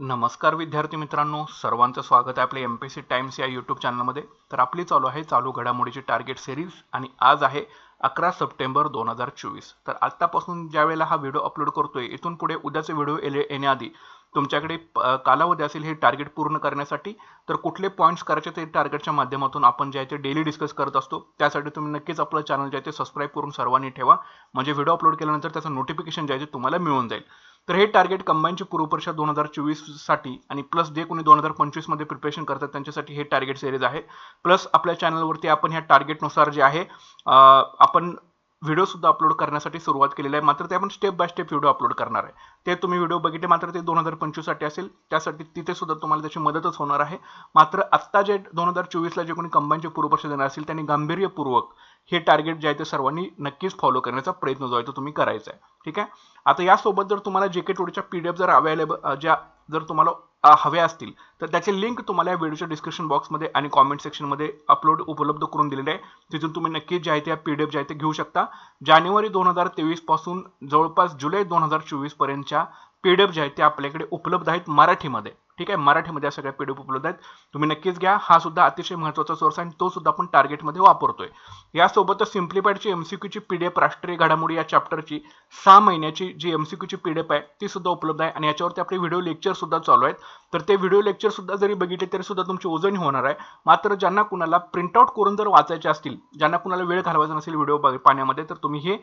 नमस्कार विद्यार्थी मित्रांनो सर्वांचं स्वागत आहे आपल्या एम पी सी टाइम्स या यूट्यूब चॅनलमध्ये तर आपली चालू आहे चालू घडामोडीची टार्गेट सिरीज आणि आज आहे अकरा सप्टेंबर दोन हजार चोवीस. तर आत्तापासून ज्या वेळेला हा व्हिडिओ अपलोड करतोय इथून पुढे उद्याचे व्हिडिओ येण्याआधी तुमच्याकडे कालावधी असेल हे टार्गेट पूर्ण करण्यासाठी तर कुठले पॉईंट्स करायचे ते टार्गेटच्या माध्यमातून आपण जे आहे ते डेली डिस्कस करत असतो. त्यासाठी तुम्ही नक्कीच आपलं चॅनल जे आहे ते सबस्क्राईब करून सर्वांनी ठेवा. म्हणजे व्हिडिओ अपलोड केल्यानंतर त्याचं नोटिफिकेशन जे आहे ते तुम्हाला मिळून जाईल. तर हे टार्गेट कंबाईनची पूर्वपरीक्षा दोन हजार चोवीससाठी आणि प्लस जे कोणी दोन हजार पंचवीसमध्ये प्रिपरेशन करतात त्यांच्यासाठी हे टार्गेट सिरीज आहे. प्लस आपल्या चॅनलवरती आपण ह्या टार्गेटनुसार जे आहे आपण व्हिडिओ सुद्धा अपलोड करण्यासाठी सुरुवात केलेली आहे. मात्र ते आपण step by step video upload करणार आहे. ते तुम्ही व्हिडिओ बघितले मात्र ते दोन हजार पंचवीससाठी असेल. त्यासाठी तिथे सुद्धा तुम्हाला त्याची मदतच होणार आहे. मात्र आत्ता जे दोन हजार चोवीसला जे कोणी कंबाईनचे पूर्वपरीक्षा देणार असेल त्यांनी गांभीर्यपूर्वक हे टार्गेट जे आहे ते सर्वांनी नक्कीच फॉलो करण्याचा प्रयत्न जो आहे तो तुम्ही करायचा आहे. ठीक आहे? आता यासोबत जर तुम्हाला जे के टोडीच्या पी डी एफ जर अवेलेबल ज्या जर तुम्हाला हव्या असतील तर त्याचे लिंक तुम्हाला या व्हिडिओच्या डिस्क्रिप्शन बॉक्समध्ये आणि कॉमेंट सेक्शनमध्ये अपलोड उपलब्ध करून दिलेले आहे. तिथून तुम्ही नक्कीच जे आहे ते पी डी एफ जे आहे ते घेऊ शकता. जानेवारी दोन हजार तेवीसपासून जवळपास जुलै दोन हजार चोवीसपर्यंतच्या पी डी एफ जे आहेत ते आपल्याकडे उपलब्ध आहेत मराठीमध्ये. ठीक आहे? मराठीमध्ये या सगळ्या पी डी एफ उपलब्ध आहेत. तुम्ही नक्कीच घ्या. हा सुद्धा अतिशय महत्त्वाचा सोर्स आहे आणि तो सुद्धा आपण टार्गेटमध्ये वापरतोय. यासोबतच सिम्प्लिफाईडची एमसीक्यूची पी डी एफ राष्ट्रीय घडामोडी या चॅप्टरची सहा महिन्याची जी एमसीक्यूची पी डी एफ आहे ती सुद्धा उपलब्ध आहे. आणि याच्यावरती आपले व्हिडिओ लेक्चर सुद्धा चालू आहेत. तर ते व्हिडिओ लेक्चर सुद्धा जरी बघितले तरी सुद्धा तुमची ओजन होणार आहे. मात्र ज्यांना कुणाला प्रिंटआउट करून जर वाचायचे असतील ज्यांना कुणाला वेळ घालवायचा नसेल व्हिडिओ पाहण्यामध्ये तर तुम्ही हे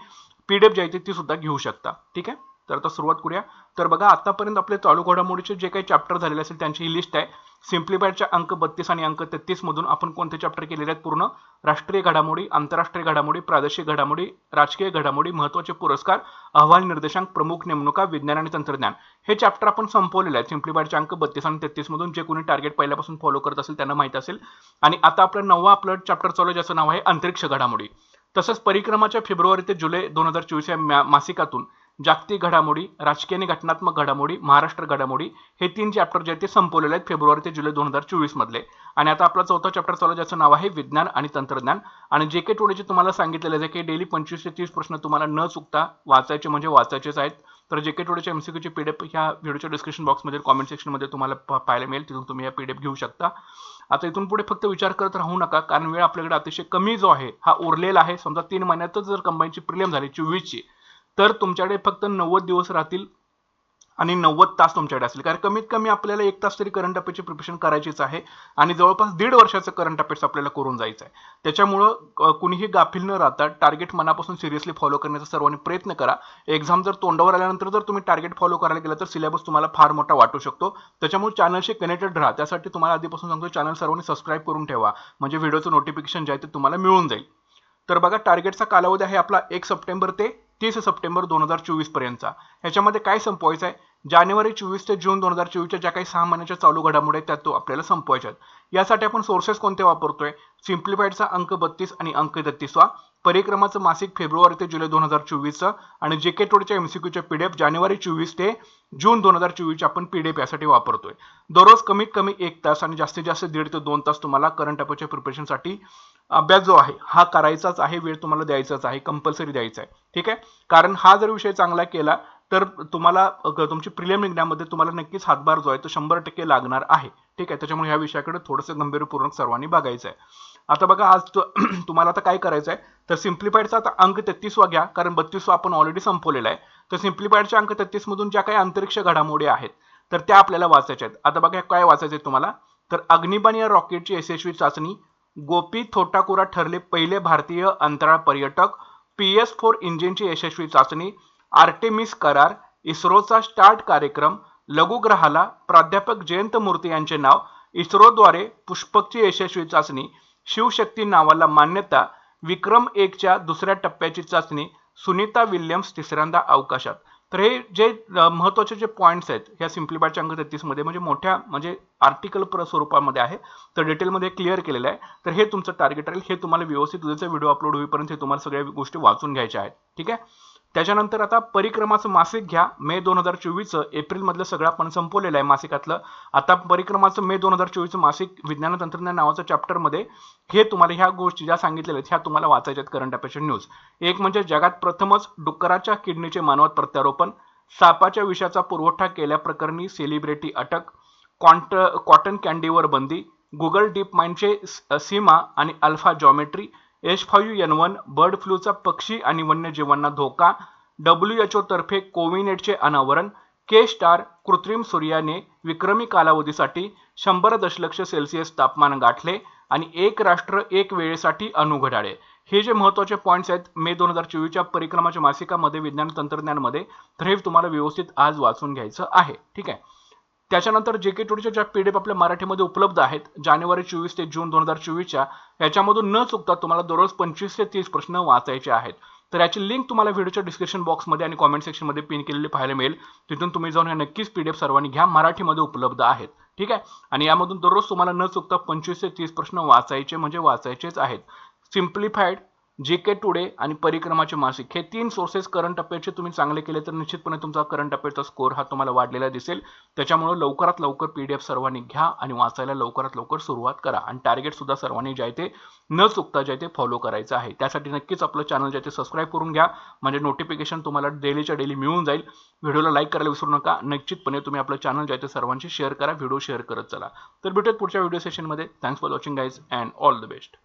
पी डी एफ जे आहे ते ती सुद्धा घेऊ शकता. ठीक आहे? तर आता सुरुवात करूया. तर बघा आतापर्यंत आपले चालू घडामोडीचे जे काही चॅप्टर झालेले असेल त्यांची ही लिस्ट आहे. सिम्प्लिफायडच्या अंक बत्तीस आणि अंक तेहतीस मधून आपण कोणते चॅप्टर केलेले आहेत? पूर्ण राष्ट्रीय घडामोडी आंतरराष्ट्रीय घडामोडी प्रादेशिक घडामोडी राजकीय घडामोडी महत्त्वाचे पुरस्कार अहवाल निर्देशांक प्रमुख नेमणुका विज्ञान आणि तंत्रज्ञान. हे चॅप्टर आपण संपवलेले आहेत. सिम्प्लिफायडच्या अंक बत्तीस आणि तेहतीस मधून जे कोणी टार्गेट पहिल्यापासून फॉलो करत असेल त्यांना माहीत असेल. आणि आता आपलं नववा आपलं चॅप्टर चालू ज्याचं नाव आहे अंतरिक्ष घडामोडी. तसंच परिक्रमाच्या फेब्रुवारी ते जुलै दोन हजार चोवीस या मासिकातून जागतिक घडामोडी राजकीय आणि घटनात्मक घडामोडी महाराष्ट्र घडामोडी हे तीन चॅप्टर जे आहेत ते संपवलेले आहेत फेब्रुवारी ते जुलै दोन हजार चोवीस मधले. आणि आता आपला चौथा चॅप्टर चालू ज्याचं नाव आहे विज्ञान आणि तंत्रज्ञान. आणि जे के टोडेचे तुम्हाला सांगितलेलं आहे की डेली पंचवीस ते तीस प्रश्न तुम्हाला न चुकता वाचायचे म्हणजे वाचायचेच आहेत. तर जे के पी एमसीक्यूची पीडीएफ ह्या व्हिडिओच्या डिस्क्रिप्शन बॉक्समध्ये कॉमेंट सेक्शनमध्ये तुम्हाला पाहायला मिळेल. तिथून तुम्ही या पीडीएफ घेऊ शकता. आता इथून पुढे फक्त विचार करत राहू नका कारण वेळ आपल्याकडे अतिशय कमी जो आहे हा उरलेला आहे. समजा तीन महिन्यातच जर कंबाईनची प्रिलियम झाली चोवीसची तर तुमच्याकडे फक्त नव्वद दिवस राहतील आणि नव्वद तास तुमच्याकडे असतील. कारण कमीत कमी आपल्याला एक तास तरी करंट अफेअरची प्रिपरेशन करायचीच आहे आणि जवळपास दीड वर्षाचं करंट अफेअर्स आपल्याला करून जायचं आहे. त्याच्यामुळं कुणीही गाफील न राहता टार्गेट मनापासून सिरियसली फॉलो करण्याचा सर्वांनी प्रयत्न करा. एक्झाम जर तोंडावर आल्यानंतर जर तुम्ही टार्गेट फॉलो करायला गेला तर सिलेबस तुम्हाला फार मोठा वाटू शकतो. त्याच्यामुळे चॅनलशी कनेक्टेड राहा. त्यासाठी तुम्हाला आधीपासून सांगतो चॅनल सर्वांनी सबस्क्राईब करून ठेवा. म्हणजे व्हिडिओचं नोटिफिकेशन जे आहे ते तुम्हाला मिळून जाईल. तर बघा टार्गेटचा कालावधी आहे आपला एक सप्टेंबर ते तीस सप्टेंबर दोन हजार चोवीस पर्यंतचा. ह्याच्यामध्ये काय संपवायचं आहे जानेवारी चोवीस ते जून दोन हजार चोवीसच्या ज्या काही सहा महिन्याच्या चालू घडामोडी आहेत त्या तो आपल्याला संपवायच्या आहेत यासाठी आपण सोर्सेस कोणते वापरतोय? सिम्प्लिफाईडचा अंक बत्तीस आणि अंक तेहतीसवा परिक्रमाचं मासिक फेब्रुवारी ते जुलै दोन हजार चोवीसचं आणि जे के टोडच्या एमसीक्यूच्या पीडीएफ जानेवारी चोवीस ते जून दोन हजार चोवीसचे आपण पीडीएफ यासाठी वापरतोय. दररोज कमीत कमी एक तास आणि जास्तीत जास्त दीड ते दोन तास तुम्हाला करंट अफेअरच्या प्रिपरेशनसाठी अभ्यास जो आहे हा करायचाच आहे वेळ तुम्हाला द्यायचाच आहे कंपल्सरी द्यायचा आहे. ठीक आहे? कारण हा जर विषय चांगला केला तर तुम्हाला तुमची प्रिलियम निघण्यामध्ये तुम्हाला नक्कीच हातभार जो आहे तो शंभर टक्के लागणार आहे. ठीक आहे? त्याच्यामुळे ह्या विषयाकडे थोडंसं गंभीरपूर्वक सर्वांनी बघायचं आहे आता बघा आज तुम्हाला आता काय करायचं आहे तर सिम्प्लिफाईडचा आता अंक तेहतीसवा घ्या कारण बत्तीसवा आपण ऑलरेडी संपवलेला आहे. तर सिम्प्लिफाईडच्या अंक तेहतीसमधून ज्या काही अंतरिक्ष घडामोडी आहेत तर त्या आपल्याला वाचायच्या आहेत. आता बघा काय वाचायचं आहे तुम्हाला? तर अग्निबाण या रॉकेटची यशस्वी चाचणी गोपी थोटाकुरा ठरले पहिले भारतीय अंतराळ पर्यटक पी एस फोर इंजिनची यशस्वी चाचणी आर्टेमिस करार इस्रोचा स्टार्ट कार्यक्रम लघुग्रहाला प्राध्यापक जयंत मूर्ती यांचे नाव इस्रोद्वारे पुष्पकची यशस्वी चाचणी शिवशक्ती नावाला मान्यता विक्रम एकच्या दुसऱ्या टप्प्याची चाचणी सुनीता विल्यम्स तिसऱ्यांदा अवकाशात. तर हे जे महत्त्वाचे जे पॉईंट्स आहेत ह्या सिम्प्लिफायडच्या अंक तेहतीसमध्ये म्हणजे मोठ्या म्हणजे आर्टिकल प्र स्वरूपामध्ये आहे तर डिटेलमध्ये क्लिअर केलेलं आहे. तर हे तुमचं टार्गेट राहील हे तुम्हाला व्यवस्थित उद्याचा व्हिडिओ अपलोड होईपर्यंत हे तुम्हाला सगळ्या गोष्टी वाचून घ्यायच्या आहेत. ठीक आहे? त्याच्यानंतर आता परिक्रमाचं मासिक घ्या. मे दोन हजार चोवीसचं एप्रिलमधलं सगळं आपण संपवलेलं आहे मासिकातलं. आता परिक्रमाचं मे दोन हजार चोवीसचं मासिक विज्ञान तंत्रज्ञान नावाचं चॅप्टरमध्ये हे तुम्हाला ह्या गोष्टी ज्या सांगितलेल्या आहेत ह्या तुम्हाला वाचायच्या आहेत करंट अफेअर्स न्यूज एक म्हणजे जगात प्रथमच डुक्कराच्या किडनीचे मानवात प्रत्यारोपण. सापाच्या विषाचा पुरवठा केल्याप्रकरणी सेलिब्रिटी अटक. कॉन्ट कॉटन कॅन्डीवर बंदी. गुगल डीप माइंडचे सीमा आणि Alpha Geometry H five N one bird फ्लूचा पक्षी आणि वन्यजीवांना धोका डब्ल्यू एच तर्फे कोविनेटचे अनावरण के स्टार कृत्रिम सूर्याने विक्रमी कालावधीसाठी शंभर दशलक्ष सेल्सिअस तापमान गाठले आणि एक राष्ट्र एक वेळेसाठी अणुघड्याळे हे जे महत्त्वाचे पॉईंट्स आहेत मे दोन हजार चोवीसच्या परिक्रमाच्या मासिकामध्ये विज्ञान तंत्रज्ञानमध्ये तर हे तुम्हाला व्यवस्थित आज वाचून घ्यायचं आहे. ठीक आहे? त्याच्यानंतर जे के टूडीच्या ज्या पीडीएफ आपल्या मराठीमध्ये उपलब्ध आहेत जानेवारी चोवीस ते जून दोन हजार चोवीसच्या याच्यामधून न चुकता तुम्हाला दररोज पंचवीस ते तीस प्रश्न वाचायचे आहेत. तर याची लिंक तुम्हाला व्हिडिओच्या डिस्क्रिप्शन बॉक्समध्ये आणि कॉमेंट सेक्शनमध्ये पिन केलेली पाहायला मिळेल. तिथून तुम्ही जाऊन हे नक्कीच पीडीएफ सर्वांनी घ्या मराठीमध्ये उपलब्ध आहेत. ठीक आहे? आणि यामधून दररोज तुम्हाला न चुकता पंचवीस ते तीस प्रश्न वाचायचे म्हणजे वाचायचेच आहेत. सिम्प्लिफाईड जे के टुडे आणि परिक्रमाचे मासिक हे तीन सोर्सेस करंट अफेअरचे तुम्ही चांगले केले तर निश्चितपणे तुमचा करंट अफेअरचा स्कोर हा तुम्हाला वाढलेला दिसेल. त्याच्यामुळे लवकरात लवकर पीडीएफ सर्वांनी घ्या आणि वाचायला लवकरात लवकर सुरुवात करा. आणि टार्गेट सुद्धा सर्वांनी जे आहे ते न चुकता जे आहे ते फॉलो करायचं आहे. त्यासाठी नक्कीच आपलं चॅनल जे आहे ते सबस्क्राईब करून घ्या. म्हणजे नोटिफिकेशन तुम्हाला डेलीच्या डेली मिळून जाईल. व्हिडिओला लाईक करायला विसरू नका. निश्चितपणे तुम्ही आपलं चॅनल जे आहे ते सर्वांशी शेअर करा. व्हिडिओ शेअर करत चला. तर भेटत पुढच्या व्हिडिओ सेशनमध्ये thanks for watching guys and all the best